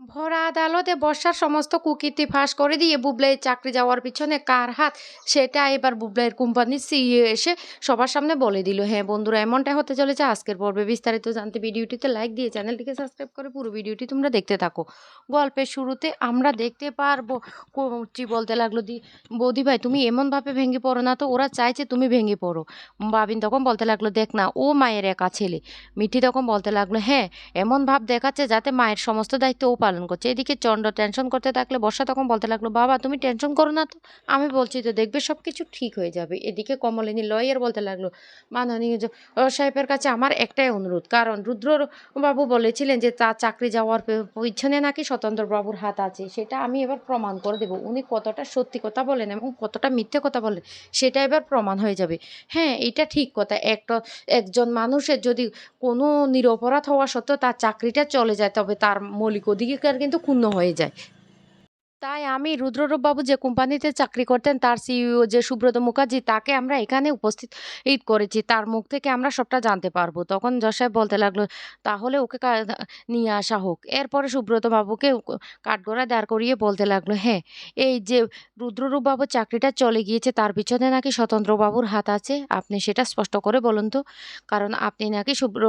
ভরা আদালতে বর্ষার সমস্ত কুকীর্তি ফাঁস করে দিয়ে বুবলাইয়ের চাকরি যাওয়ার পিছনে কার হাত? সেটা এবার বুবলাইয়ের কোম্পানির সিইও এসে সবার সামনে বলে দিল। হ্যাঁ বন্ধুরা এমনটা হতে চলেছে আজকের পর্বে। বিস্তারিত জানতে ভিডিওটিতে লাইক দিয়ে চ্যানেলটিকে সাবস্ক্রাইব করে পুরো ভিডিওটি তোমরা দেখতে থাকো। গল্পের শুরুতে আমরা দেখতে পারব কচি বলতে লাগল দি বৌদি ভাই, তুমি এমনভাবে ভেঙে পড়ো না তো, ওরা চাইছে তুমি ভেঙে পড়ো। বাবিন তখন বলতে লাগল, দেখ না, ও মায়ের একা ছেলে। মিঠি তখন বলতে লাগল হ্যাঁ এমন ভাব দেখাচ্ছে যাতে মায়ের সমস্ত দায়িত্ব ও পালন করছে। এদিকে চন্ড টেনশন করতে থাকলে বর্ষা তখন বলতে লাগল, বাবা, তুমি টেনশন করো না তো। আমি বলছি তো, দেখবে সব কিছু ঠিক হয়ে যাবে। এদিকে কমলিনী লয়ার বলতে লাগল, মাননীয় সাহেবের কাছে আমার একটাই অনুরোধ। কারণ রুদ্র বাবু বলেছিলেন যে, তার চাকরি যাওয়ার পিছনে নাকি স্বতন্ত্র বাবুর হাত আছে। সেটা আমি এবার প্রমাণ করে দেবো। উনি কতটা সত্যি কথা বলেন এবং কতটা মিথ্যে কথা বলেন, সেটা এবার প্রমাণ হয়ে যাবে। হ্যাঁ এটা ঠিক কথা। একটা একজন মানুষের যদি কোনো নিরপরাধ হওয়া সত্ত্বেও তার চাকরিটা চলে যায়, তবে তার মৌলিক অধিকার কিন্তু ক্ষুণ্ণ হয়ে যায়। তাই আমি রুদ্ররূপ বাবু যে কোম্পানিতে চাকরি করতেন, তার সিইও যে সুব্রত মুখার্জি, তাকে আমরা এখানে উপস্থিত করেছি। তার মুখ থেকে আমরা সবটা জানতে পারব। তখন জসাহেব বলতে লাগল, তাহলে ওকে নিয়ে আসা হোক। এরপরে সুব্রত বাবুকে কাঠগড়া দাঁড় করিয়ে বলতে লাগল হ্যাঁ এই যে রুদ্ররূপ বাবুর চাকরিটা চলে গিয়েছে, তার পিছনে নাকি স্বতন্ত্র বাবুর হাত আছে। আপনি সেটা স্পষ্ট করে বলুন তো। কারণ আপনি নাকি সুব্র,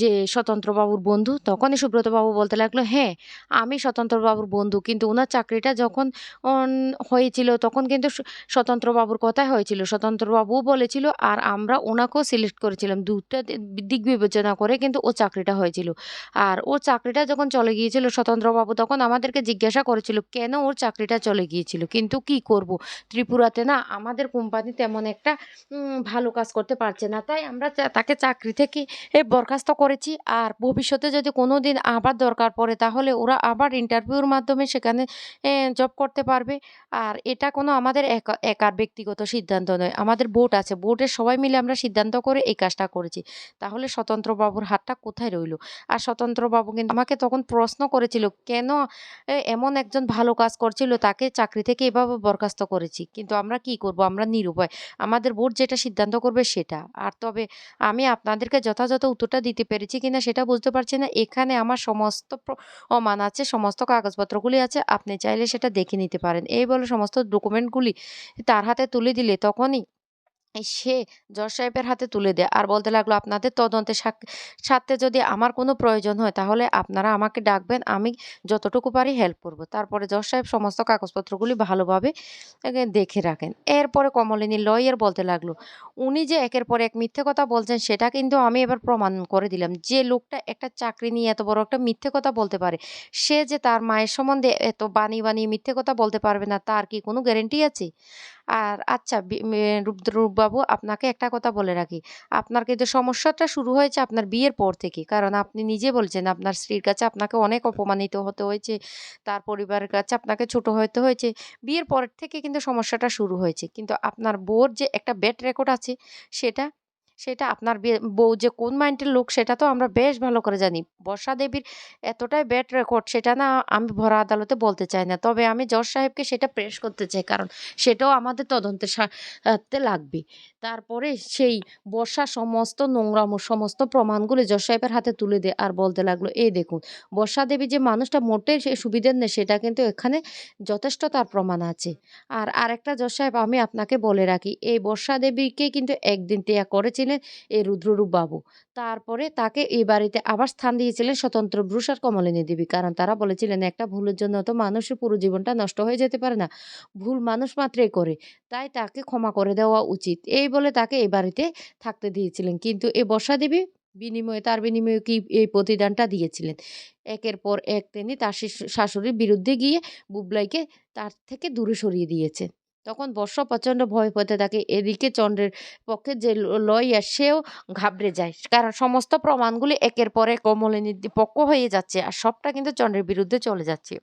যে স্বতন্ত্র বাবুর বন্ধু, তখনই সুব্রত বাবু বলতে লাগল হ্যাঁ আমি স্বতন্ত্র বাবুর বন্ধু, কিন্তু ওনার চাকরিটা যখন অন হয়েছিল তখন কিন্তু স- স্বতন্ত্র বাবুর কথাই হয়েছিল। স্বতন্ত্র বাবুও বলেছিল, আর আমরা ওনাকেও সিলেক্ট করেছিলাম। দুটা দিক বিবেচনা করে কিন্তু ও চাকরিটা হয়েছিল। আর ওর চাকরিটা যখন চলে গিয়েছিল স্বতন্ত্র বাবু তখন আমাদেরকে জিজ্ঞাসা করেছিল, কেন ওর চাকরিটা চলে গিয়েছিল? কিন্তু কি করব? ত্রিপুরাতে না আমাদের কোম্পানি তেমন একটা ভালো কাজ করতে পারছে না। তাই আমরা তাকে চাকরি থেকে, এ, বরখাস্ত করেছি। আর ভবিষ্যতে যদি কোনো দিন আবার দরকার পড়ে, তাহলে ওরা আবার ইন্টারভিউর মাধ্যমে সেখানে জব করতে পারবে। আর এটা কোনো আমাদের একা, একার ব্যক্তিগত সিদ্ধান্ত নয়। আমাদের বোর্ড আছে। বোর্ডের সবাই মিলে আমরা সিদ্ধান্ত করে এই কাজটা করেছি। তাহলে স্বতন্ত্রবাবুর হাতটা কোথায় রইল? আর স্বতন্ত্রবাবু কিন্তু আমাকে তখন প্রশ্ন করেছিল, কেন এমন একজন ভালো কাজ করছিল, তাকে চাকরি থেকে এভাবে বরখাস্ত করেছি? কিন্তু আমরা কি করব? আমরা নিরুপায়। আমাদের বোর্ড যেটা সিদ্ধান্ত করবে সেটা। আর তবে আমি আপনাদেরকে যথাযথ উত্তরটা দিতে পেরেছি কিনা সেটা বুঝতে পারছি না। এখানে আমার সমস্ত প্রমাণ আছে, সমস্ত কাগজপত্রগুলি আছে। আপনি চাইলে সেটা দেখে নিতে পারেন। এই বলে সমস্ত ডকুমেন্টগুলি তার হাতে তুলে দিলে তখনই সে জজ সাহেবের হাতে তুলে দেয়। আর বলতে লাগল, আপনাদের তদন্তে সাথে যদি আমার কোনো প্রয়োজন হয়, তাহলে আপনারা আমাকে ডাকবেন। আমি যতটুকু পারি হেল্প করব। তারপরে জজ সাহেব সমস্ত কাগজপত্রগুলি ভালোভাবে দেখে রাখেন। এরপরে কমলিনী লয়ার বলতে লাগল, উনি যে একের পর এক মিথ্যে কথা বলছেন, সেটা কিন্তু আমি এবার প্রমাণ করে দিলাম। যে লোকটা একটা চাকরি নিয়ে এত বড় একটা মিথ্যে কথা বলতে পারে, সে যে তার মায়ের সম্বন্ধে এত বানিয়ে বানিয়ে মিথ্যে কথা বলতে পারবে না, তার কি কোনো গ্যারেন্টি আছে? আর আচ্ছা রূপবাবু আপনাকে একটা কথা বলে রাখি। আপনার কিন্তু সমস্যাটা শুরু হয়েছে আপনার বিয়ের পর থেকে। কারণ আপনি নিজে বলছেন আপনার স্ত্রীর কাছে আপনাকে অনেক অপমানিত হতে হয়েছে, তার পরিবারের কাছে আপনাকে ছোট হতে হয়েছে। বিয়ের পরের থেকে কিন্তু সমস্যাটা শুরু হয়েছে। কিন্তু আপনার বউর যে একটা ব্যাড রেকর্ড আছে, সেটা সেটা আপনার বউ যে কোন মাইন্ডের লোক সেটা তো আমরা বেশ ভালো করে জানি। বর্ষা দেবীর এতটাই ব্যাড রেকর্ড সেটা না আমি ভরা আদালতে বলতে চাই না। তবে আমি জজ সাহেবকে সেটা প্রেস করতে চাই, কারণ সেটাও আমাদের তদন্তের সাথে লাগবে। তারপরে সেই বর্ষা সমস্ত নোংরাম সমস্ত প্রমাণগুলো জজ সাহেবের হাতে তুলে দেয় আর বলতে লাগল, এই দেখুন, বর্ষা দেবী যে মানুষটা মোটেই সে সুবিধের নেই, সেটা কিন্তু এখানে যথেষ্ট তার প্রমাণ আছে। আর আরেকটা জজ সাহেব আমি আপনাকে বলে রাখি, এই বর্ষা দেবীকে কিন্তু একদিন ত্যাগ করেছিলেন এই রুদ্ররূপ বাবু তারপরে তাকে এই বাড়িতে আবার স্থান দিয়েছিলেন স্বতন্ত্র ব্রুশ আর কমলিনী দেবী। কারণ তারা বলেছিলেন, একটা ভুলের জন্য তো মানুষের পুরো জীবনটা নষ্ট হয়ে যেতে পারে না। ভুল মানুষ মাত্রই করে। তাই তাকে ক্ষমা করে দেওয়া উচিত। এই বলে তাকে এই বাড়িতে থাকতে দিয়েছিলেন। কিন্তু এ বর্ষা দেবী বিনিময়ে, তার বিনিময়ে কি এই প্রতিদানটা দিয়েছিলেন? একের পর এক তিনি তার শিশু- শাশুড়ির বিরুদ্ধে গিয়ে বুবলাইকে তার থেকে দূরে সরিয়ে দিয়েছে তখন বর্ষা প্রচণ্ড ভয় পেতে থাকে। এদিকে চন্দ্রের পক্ষে যে লইয়া সেও ঘাবড়ে যায়। কারণ সমস্ত প্রমাণগুলি একের পর এক কমলিনীর পক্ষ হয়ে যাচ্ছে আর সবটা কিন্তু চন্দ্রের বিরুদ্ধে চলে যাচ্ছে।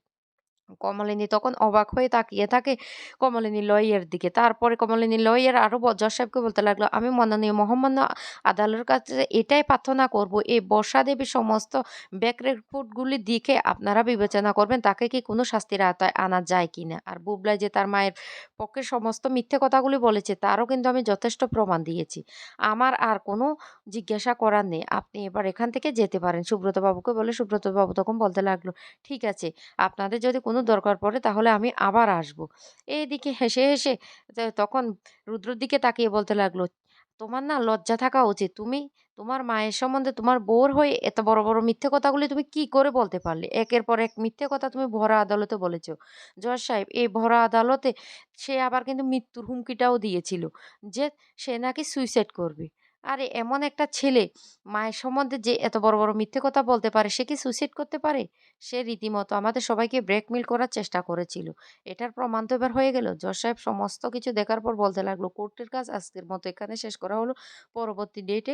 কমলিনী তখন অবাক হয়ে তাকিয়ে থাকে কমলিনী লইয়ের দিকে। তারপরে কমলিনী লইয়ের আরও ব- জজ সাহেবকে বলতে লাগল, আমি মাননীয় মহামান্য আদালতের কাছে এটাই প্রার্থনা করব, এই বর্ষা দেবী সমস্ত ব্যাক রিপোর্টগুলি দিকে আপনারা বিবেচনা করবেন, তাকে কি কোনো শাস্তির আওতায় আনা যায় কি না? আর বুবলাই যে তার মায়ের পক্ষে সমস্ত মিথ্যে কথাগুলি বলেছে, তারও কিন্তু আমি যথেষ্ট প্রমাণ দিয়েছি। আমার আর কোনো জিজ্ঞাসা করার নেই। আপনি এবার এখান থেকে যেতে পারেন। সুব্রতবাবুকে বলে সুব্রতবাবু তখন বলতে লাগল, ঠিক আছে, আপনাদের যদি কোনো দরকার পড়ে তাহলে আমি আবার আসব। এইদিকে হেসে হেসে তখন রুদ্রর দিকে তাকিয়ে বলতে লাগল, তোমার না লজ্জা থাকা উচিত। তুমি তোমার মায়ের সম্বন্ধে তোমার বোর হয়ে এত বড় বড় মিথ্যে কথাগুলি তুমি কি করে বলতে পারলে? একের পর এক মিথ্যে কথা তুমি ভরা আদালতে বলেছ। জজ সাহেব, এই ভরা আদালতে সে আবার কিন্তু মৃত্যুর হুমকিটাও দিয়েছিল যে সে নাকি সুইসাইড করবে। আরে, এমন একটা ছেলে, মায়ের সম্বন্ধে যে এত বড় বড় মিথ্যে কথা বলতে পারে, সে কি সুইসাইড করতে পারে? সে রীতিমতো আমাদের সবাইকে ব্রেকমিল করার চেষ্টা করেছিল। এটার প্রমাণ তো এবার হয়ে গেল। জজ সাহেব সমস্ত কিছু দেখার পর বলতে লাগল, কোর্টের কাজ আজকের মতো এখানে শেষ করা হলো। পরবর্তী ডেটে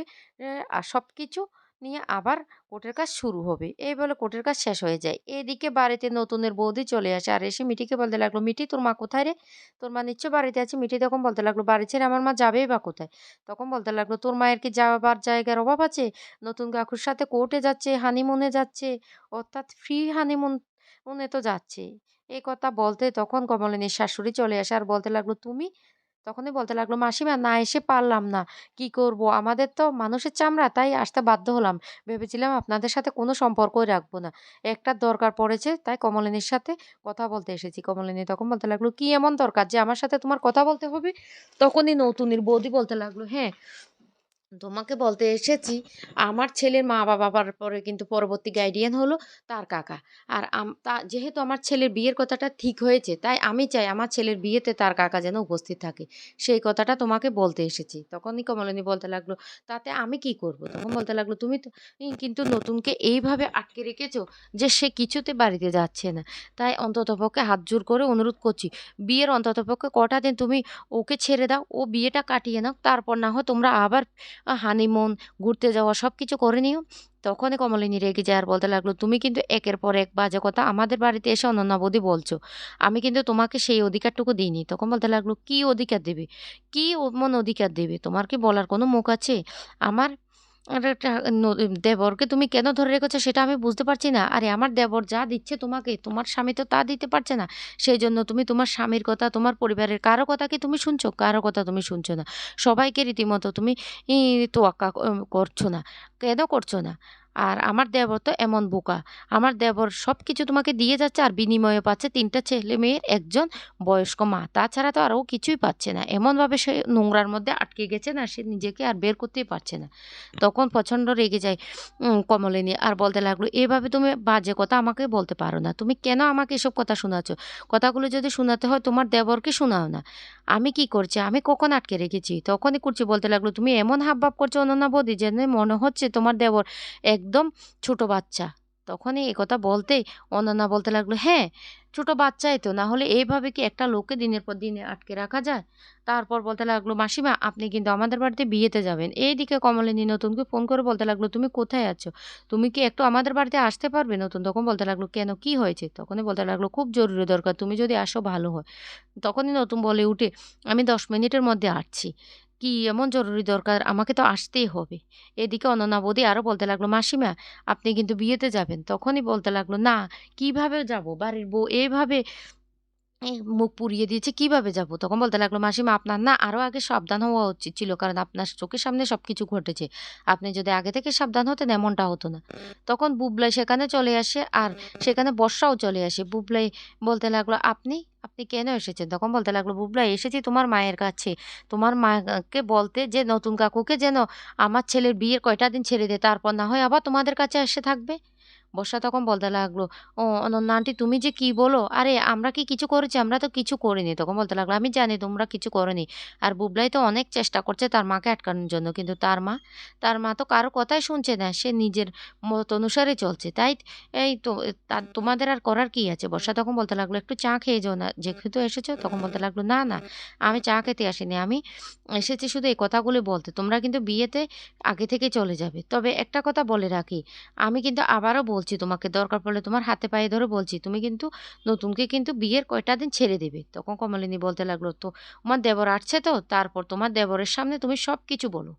আর সব কিছু নিয়ে আবার কোর্টের কাজ শুরু হবে। এই বলে কোর্টের কাজ শেষ হয়ে যায়। এদিকে বাড়িতে নতুনের বৌদি চলে আসে। আর এসে মিটিকে বলতে লাগল মিটি তোর মা কোথায় রে? তোর মা নিশ্চয় বাড়িতে আছে। মিটি তখন বলতে লাগল, বাড়ি ছেড়ে আমার মা যাবেই বা কোথায়? তখন বলতে লাগল, তোর মায়ের কি যাওয়ার জায়গার অভাব আছে? নতুন কাকুর সাথে কোর্টে যাচ্ছে, হানিমুনে যাচ্ছে, অর্থাৎ ফ্রি হানিমুন উনে তো যাচ্ছে। এই কথা বলতে তখন কমলিনীর শাশুড়ি চলে আসে। আর বলতে লাগল, তুমি তখনই বলতে লাগল, মাসিমা, না এসে পারলাম না। কি করব? আমাদের তো মানুষের চামড়া, তাই আসতে বাধ্য হলাম। ভেবেছিলাম আপনাদের সাথে কোনো সম্পর্কই রাখব না। একটা দরকার পড়েছে, তাই কমলিনীর সাথে কথা বলতে এসেছি। কমলিনী তখন বলতে লাগল, কি এমন দরকার যে আমার সাথে তোমার কথা বলতে হবে? তখনই নতুনের বৌদি বলতে লাগল হ্যাঁ তোমাকে বলতে এসেছি, আমার ছেলের মা বাবার পরে কিন্তু পরবর্তী গাইডিয়ান হলো তার কাকা। আর তা, যেহেতু আমার ছেলের বিয়ের কথাটা ঠিক হয়েছে, তাই আমি চাই আমার ছেলের বিয়েতে তার কাকা যেন উপস্থিত থাকে। সেই কথাটা তোমাকে বলতে এসেছি। তখনই কমলিনী বলতে লাগল, তাতে আমি কি করব? তখন বলতে লাগল, তুমি তো কিন্তু নতুনকে এইভাবে আটকে রেখেছো যে সে কিছুতে বাড়িতে যাচ্ছে না। তাই অন্ততপক্ষে হাত জোর করে অনুরোধ করছি, বিয়ের অন্ততপক্ষে কটা দিন তুমি ওকে ছেড়ে দাও, ও বিয়েটা কাটিয়ে নাও, তারপর না হয় তোমরা আবার হানিমুন, ঘুরতে যাওয়া সব কিছু করে নিও। তখনই কমলিনী রেগে যায় আর বলতে লাগল, "তুমি কিন্তু একের পর এক বাজে কথা আমাদের বাড়িতে এসে অনন্যাবধি বলছো। আমি কিন্তু তোমাকে সেই অধিকারটুকু দিইনি।" তখন বলতে লাগল, "কি অধিকার দেবে? কি মন অধিকার দেবে? তোমার কি বলার কোনো মুখ আছে? আমার দেবরকে তুমি কেন ধরে রেখেছো সেটা আমি বুঝতে পারছি না। আরে আমার দেবর যা দিচ্ছে তোমাকে, তোমার স্বামী তো তা দিতে পারছে না। সেই জন্য তুমি তোমার স্বামীর কথা, তোমার পরিবারের কারও কথা কি তুমি শুনছো? কারও কথা তুমি শুনছো না। সবাইকে রীতিমতো তুমি তোয়াক্কা করছ না। কেন করছ না? আর আমার দেবর তো এমন বোকা। আমার দেবর সব কিছু তোমাকে দিয়ে যাচ্ছে আর বিনিময়ে পাচ্ছে ৩ টা ছেলে-মেয়ের একজন বয়স্ক মা। তাছাড়া তো আরও কিছুই পাচ্ছে না। এমনভাবে সে নোংরার মধ্যে আটকে গেছে না সে নিজেকে আর বের করতেই পারছে না। তখন প্রচণ্ড রেগে যায় কমলিনী আর বলতে লাগল, "এভাবে তুমি বাজে কথা আমাকে বলতে পারো না। তুমি কেন আমাকে এসব কথা শোনাচ্ছ? কথাগুলো যদি শোনাতে হয় তোমার দেবরকে শোনাও না। আমি কি করছি? আমি কখন আটকে রেখেছি?" তখনই করছি বলতে লাগল, "তুমি এমন হাবভাব করছ অনন্যা বৌদি যেন মনে হচ্ছে তোমার দেবর একদম ছোট বাচ্চা।" তখনই এ কথা বলতেই অনন্যা বলতে লাগল, "হ্যাঁ, ছোট বাচ্চাই তো। না হলে এইভাবে কি একটা লোককে দিনের পর দিনে আটকে রাখা যায়?" তারপর বলতে লাগল, "মাসিমা আপনি কিন্তু আমাদের বাড়িতে বিয়েতে যাবেন।" এইদিকে কমলিনী নতুনকে ফোন করে বলতে লাগল, "তুমি কোথায় আছো? তুমি কি একটু আমাদের বাড়িতে আসতে পারবে?" নতুন তখন বলতে লাগল, "কেন কি হয়েছে?" তখনই বলতে লাগল, "খুব জরুরি দরকার। তুমি যদি আসো ভালো হয়।" তখনই নতুন বলে উঠে, "আমি ১০ মিনিটের মধ্যে আসছি।" কি এমন জরুরি দরকার? আমাকে তো আসতেই হবে। এদিকে অনন্যা বৌদি আরও বলতে লাগল, "মাসিমা আপনি কিন্তু বিয়েতে যাবেন।" তখনই বলতে লাগল, "না, কীভাবে যাব বাড়ির বউ এভাবে এ মুখ পুড়িয়ে দিয়েছে, কীভাবে যাব? তখন বলতে লাগল, "মাসিমা আপনার না আরও আগে সাবধান হওয়া উচিত ছিল। কারণ আপনার চোখের সামনে সব কিছু ঘটেছে। আপনি যদি আগে থেকে সাবধান হতেন এমনটা হতো না।" তখন বুবলাই সেখানে চলে আসে আর সেখানে বর্ষাও চলে আসে। বুবলাই বলতে লাগল, "আপনি? আপনি কেন এসেছেন?" তখন বলতে লাগল, "বুবলাই এসেছি তোমার মায়ের কাছে। তোমার মাকে বলতে যে নতুন কাকুকে যেন আমার ছেলের বিয়ের কয়টা দিন ছেড়ে দেয়। তারপর না হয় আবার তোমাদের কাছে এসে থাকবে।" বর্ষা তখন বলতে লাগল, "ও অনন্যা আন্টি তুমি যে কি বলো? আরে আমরা কি কিছু করেছি? আমরা তো কিছু করিনি।" তখন বলতে লাগল, "আমি জানি তোমরা কিছু করোনি। আর বুবলাই তো অনেক চেষ্টা করছে তার মাকে আটকানোর জন্য। কিন্তু তার মা, তার মা তো কারও কথাই শুনছে না। সে নিজের মত অনুসারে চলছে। তাই এই তো তোমাদের আর করার কি আছে?" বর্ষা তখন বলতে লাগল, "একটু চা খেয়ে যেও না। যেহেতু এসেছ।" তখন বলতে লাগল, "না, না আমি চা খেতে আসিনি। আমি এসেছি শুধু এই কথাগুলি বলতে। তোমরা কিন্তু বিয়েতে আগে থেকে চলে যাবে। তবে একটা কথা বলে রাখি, আমি কিন্তু আবারও বলছি তোমাকে, দরকার পড়লে তোমার হাতে পায়ে ধরে বলছি। তুমি কিন্তু নতুনকে কিন্তু বিয়ের কয়টা দিন ছেড়ে দেবে। তখন কমলিনী বলতে লাগল, তো, তোমার দেবর আসছে তো? তারপর তোমার দেবরের সামনে তুমি সব কিছু বলো।